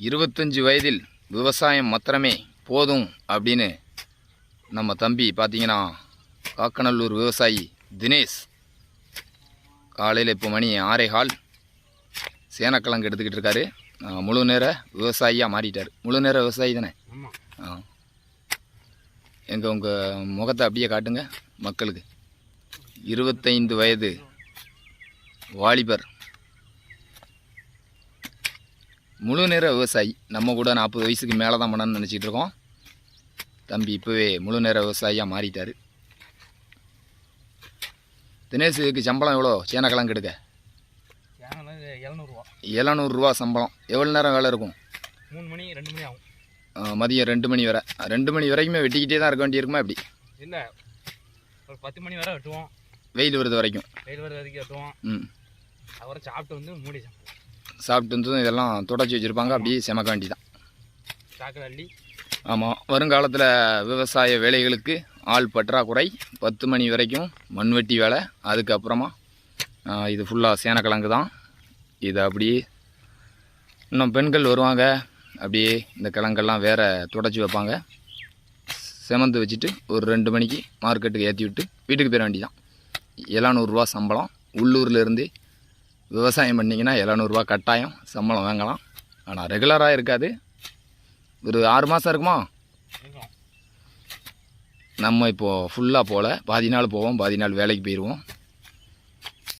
இருபத்தஞ்சி வயதில் விவசாயம் மாத்திரமே போதும் அப்படின்னு நம்ம தம்பி பார்த்தீங்கன்னா காக்கநல்லூர் விவசாயி தினேஷ். காலையில் இப்போ மணி ஆறே கால். சேனக்கிழங்கு எடுத்துக்கிட்டு இருக்காரு. முழு நேர விவசாயியாக மாறிட்டார். முழு நேர விவசாயி தானே? ஆ. எங்கள் உங்கள் முகத்தை அப்படியே காட்டுங்க மக்களுக்கு. இருபத்தைந்து வயது வாலிபர். முழு நேர விவசாயி. நம்ம கூட நாற்பது வயசுக்கு மேலே தான் பண்ணணும்னு நினச்சிட்டு இருக்கோம். தம்பி இப்போவே முழு நேர விவசாயியாக மாறிட்டார். தினேஷுக்கு சம்பளம் எவ்வளோ? சேனக்கிழங்கு எடுக்க. எழுநூறுரூவா சம்பளம். எவ்வளோ நேரம் வேலை இருக்கும்? மூணு மணி ரெண்டு மணி ஆகும். மதியம் ரெண்டு மணி வரை. ரெண்டு மணி வரைக்குமே வெட்டிக்கிட்டே தான் இருக்க வேண்டியிருக்குமா எப்படி? இல்லை. ஒரு பத்து மணி வரை வெட்டுவோம். வெயில் வருது வரைக்கும். வெயில் வர வரைக்கும் வெட்டுவோம். ம். அப்புறம் சாப்பிட்டு வந்து மூடி சாப்பிடுவோம் சாப்பிட்டு வந்து இதெல்லாம் தொடச்சி வச்சுருப்பாங்க. அப்படியே செமக்க அள்ளி ஆமாம் வருங்காலத்தில் விவசாய வேலைகளுக்கு ஆள் பற்றாக்குறை. பத்து மணி வரைக்கும் மண்வெட்டி வேலை. அதுக்கப்புறமா இது ஃபுல்லாக சேனக்கிழங்கு தான். இது அப்படியே இன்னும் பெண்கள் வருவாங்க. அப்படியே இந்த கிழங்கெல்லாம் வேற தொடச்சி வைப்பாங்க. செமந்து வச்சுட்டு ஒரு ரெண்டு மணிக்கு மார்க்கெட்டுக்கு ஏற்றி விட்டு வீட்டுக்கு போயிட வேண்டியதான் எழுநூறுவா சம்பளம். உள்ளூர்ல இருந்து விவசாயம் பண்ணிங்கன்னா எழுநூறுபா கட்டாயம் சம்பளம் வாங்கலாம். ஆனால் ரெகுலராக இருக்காது. ஒரு ஆறு மாதம் இருக்குமா? நம்ம இப்போது ஃபுல்லாக போகல பாதி நாள் போவோம் பாதி நாள் வேலைக்கு போயிடுவோம்